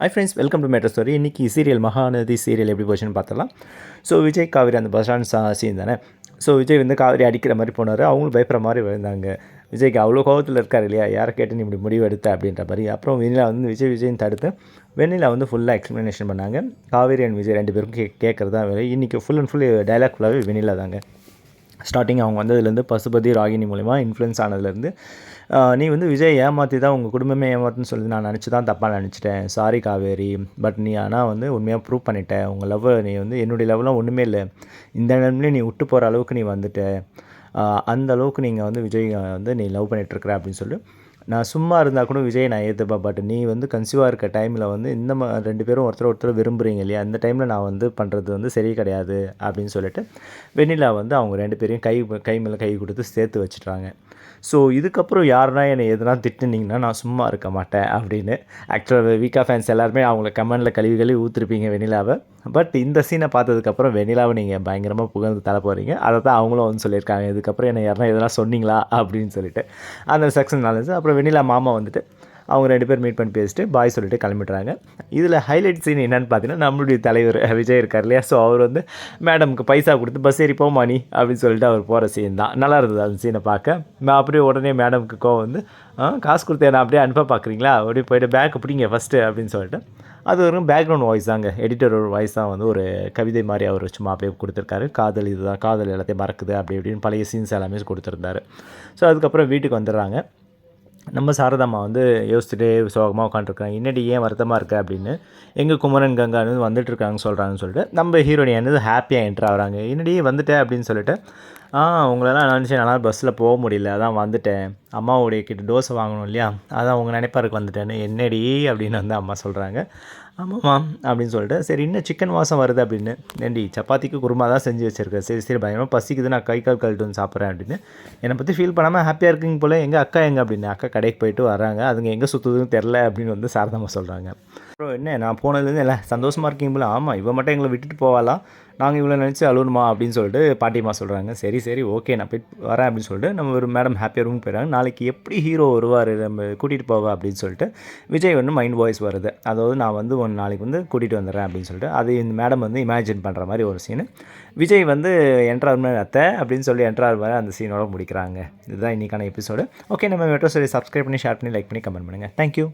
Hi friends welcome to matter story இன்றைக்கி serial Mahanadi serial எப்படி போச்சுன்னு பார்த்தலாம் ஸோ விஜய் காவேரி அந்த பஸ் ஸ்டாண்ட் சா சீன் தானே? ஸோ விஜய் வந்து காவேரி அடிக்கிற மாதிரி போனார். அவங்களும் பயப்படுற மாதிரி விழுந்தாங்க. விஜய்க்கு அவ்வளோ கோபத்தில் இருக்கார் இல்லையா? யாரை கேட்டு நீ இப்படி முடிவு எடுத்த அப்படின்ற மாதிரி. அப்புறம் வெண்ணிலா வந்து விஜய் விஜய்னு தடுத்து வெண்ணிலா வந்து ஃபுல்லாக எக்ஸ்ப்ளனேஷன் பண்ணாங்க. காவேரி அண்ட் விஜய் ரெண்டு பேருக்கும் கே கேட்குறது தான் வேலை. இன்றைக்கி ஃபுல் அண்ட் ஃபுல் டைலாக் ஃபுல்லாகவே வெண்ணிலா தாங்க. ஸ்டார்டிங் அவங்க வந்ததுலேருந்து பசுபதி ராகினி மூலிமா இன்ஃப்ளூயன்ஸ் ஆனதுலேருந்து நீ வந்து விஜய் ஏமாற்றி தான் உங்கள் குடும்பமே ஏமாத்துன்னு சொல்லி நான் நினச்சி தான் தப்பாக நினச்சிட்டேன். சாரி காவேரி பட் நீ ஆனால் வந்து உண்மையாக ப்ரூவ் பண்ணிட்டேன் உங்கள் லவ் நீ வந்து என்னுடைய லவ்லாம் ஒன்றுமே இல்லை. இந்த நிலமையிலே நீ விட்டு போகிற அளவுக்கு நீ வந்துட்ட. அந்த அளவுக்கு நீங்கள் வந்து விஜய் வந்து நீ லவ் பண்ணிகிட்ருக்குற அப்படின்னு சொல்லி நான் சும்மா இருந்தால் கூட விஜய் நான் ஏற்றுப்பேன் பட் நீ வந்து கன்சீவாக இருக்க டைமில் வந்து இந்த மா ரெண்டு பேரும் ஒருத்தர் ஒருத்தர் விரும்புகிறீங்க இல்லையா? அந்த டைமில் நான் வந்து பண்ணுறது வந்து சரி கிடையாது அப்படின்னு சொல்லிட்டு வெண்ணிலா வந்து அவங்க ரெண்டு பேரையும் கை கை மேலே கை கொடுத்து சேர்த்து வச்சுட்டாங்க. ஸோ இதுக்கப்புறம் யாருனா என்னை எதுனா திட்டுனீங்கன்னா நான் சும்மா இருக்க மாட்டேன் அப்படின்னு. ஆக்சுவலாக வீக்கா ஃபேன்ஸ் எல்லாருமே அவங்கள கமெண்டில் கழுவி கழுவி ஊற்றுருப்பீங்க வெண்ணிலாவை. பட் இந்த சீனை பார்த்ததுக்கப்புறம் வெண்ணிலாவை நீங்கள் பயங்கரமாக புகழ்ந்து தர போகிறீங்க அதை தான் அவங்களும் வந்து சொல்லியிருக்காங்க. இதுக்கப்புறம் என்ன யாருனா எதனா சொன்னீங்களா அப்படின்னு சொல்லிட்டு. அந்த செக்ஷன் நாலேஜ் அப்புறம் வெண்ணிலா மாமா வந்துட்டு அவங்க ரெண்டு பேர் மீட் பண்ணி பேசிட்டு பாய் சொல்லிட்டு கிளம்பிடுறாங்க. இதில் ஹைலைட் சீன் என்னென்னு பார்த்தீங்கன்னா நம்மளுடைய தலைவர் விஜய் இருக்கார் இல்லையா? ஸோ அவர் வந்து மேடமுக்கு பைசா கொடுத்து பஸ் ஏறி போமா நீ அப்படின்னு சொல்லிட்டு அவர் போகிற சீன் தான். நல்லா இருந்தது அந்த சீனை பார்க்க. நான் அப்படியே உடனே மேடமுக்கு கோவம் வந்து காசு கொடுத்து என்ன அப்படியே அனுப்ப பார்க்குறீங்களா? அப்படியே போயிட்டு பேக் பிடிங்க ஃபஸ்ட்டு அப்படின்னு சொல்லிட்டு. அது ஒரு பேக்ரவுண்ட் வாய்ஸ் தாங்க. எடிட்டரோட வாய்ஸ் தான் வந்து ஒரு கவிதை மாதிரி அவர் சும்மா அப்படியே கொடுத்துருக்காரு. காதல் இதுதான். காதல் எல்லாத்தையும் மறக்குது அப்படி இப்படின்னு பழைய சீன்ஸ் எல்லாமே கொடுத்துருந்தாரு. ஸோ அதுக்கப்புறம் வீட்டுக்கு வந்துடுறாங்க. நம்ம சாரதாம்மா வந்து யோசிச்சுட்டே சோகமாக உட்காந்துருக்காங்க. என்னடி ஏன் வருத்தமாக இருக்க அப்படின்னு எங்கள் குமரன் கங்கா வந்து வந்துட்டுருக்காங்க சொல்கிறாங்கன்னு சொல்லிட்டு நம்ம ஹீரோயின் வந்து ஹாப்பியாக என்ட்ரு ஆகிறாங்க. என்னடி வந்துட்டேன் அப்படின்னு சொல்லிட்டு ஆ உங்களெல்லாம் நினச்சி நல்லா பஸ்ஸில் போக முடியல. அதான் வந்துட்டேன். அம்மாவுடைய கிட்ட டோஸை வாங்கணும் இல்லையா? அதான் உங்கள் நினைப்பாருக்கு வந்துட்டேன்னு என்னடி அப்படின்னு வந்து அம்மா சொல்கிறாங்க ஆமாம்மா அப்படின்னு சொல்லிட்டு சரி இன்னும் சிக்கன் வாசம் வருது அப்படின்னு. ஏண்டி சப்பாத்திக்கு குருமா தான் செஞ்சு வச்சுருக்கேன் சரி சரி பயங்கரமாக பசிக்குது. நான் கை கால் கழட்டு வந்து சாப்பிட்றேன் அப்படின்னு. என்னை பற்றி ஃபீல் பண்ணாமல் ஹாப்பியாக இருக்கீங்க போல் எங்கள் அக்கா எங்கே அப்படின்னு. அக்கா கடைக்கு போயிட்டு வராங்க. அதுங்க எங்கே சுற்றுதுன்னு தெரில அப்படின்னு வந்து சாரதாம்மா சொல்கிறாங்க அப்புறம் என்ன நான் போனதுலேருந்து எல்லாம் சந்தோஷமாக இருக்கீங்க போல். ஆமாம் இவன் மட்டும் எங்களை விட்டுட்டு போவாலாம் நாங்கள் இவ்வளோ நினச்சி அழுகணுமா அப்படின்னு சொல்லிட்டு பாட்டிமா சொல்கிறாங்க சரி சரி ஓகே நான் போய் வரேன் அப்படின்னு சொல்லிட்டு நம்ம ஒரு மேடம் ஹாப்பியாக ரூம் போயிடறாங்க. நாளைக்கு எப்படி ஹீரோ வருவார்? நம்ம கூட்டிகிட்டு போவா அப்படின்னு சொல்லிட்டு விஜய் வந்து மைண்ட் வாய்ஸ் வருது. அதாவது நான் வந்து ஒன் நாளைக்கு வந்து கூட்டிகிட்டு வந்துடுறேன் அப்படின்னு சொல்லிட்டு அது இந்த மேடம் வந்து இமேஜின் பண்ணுற மாதிரி ஒரு சீனு விஜய் வந்து என்ட்ரார் அத்தை அப்படின்னு சொல்லி என்ட்ரார் மாதிரி அந்த சீனோட முடிக்கிறாங்க. இதுதான் இன்றைக்கான எபிசோடு ஓகே நம்ம மெட்ரோ சொல்லி சப்ஸ்கிரைப் பண்ணி ஷேர் பண்ணி லைக் பண்ணி கமெண்ட் பண்ணுங்கள் தேங்க்யூ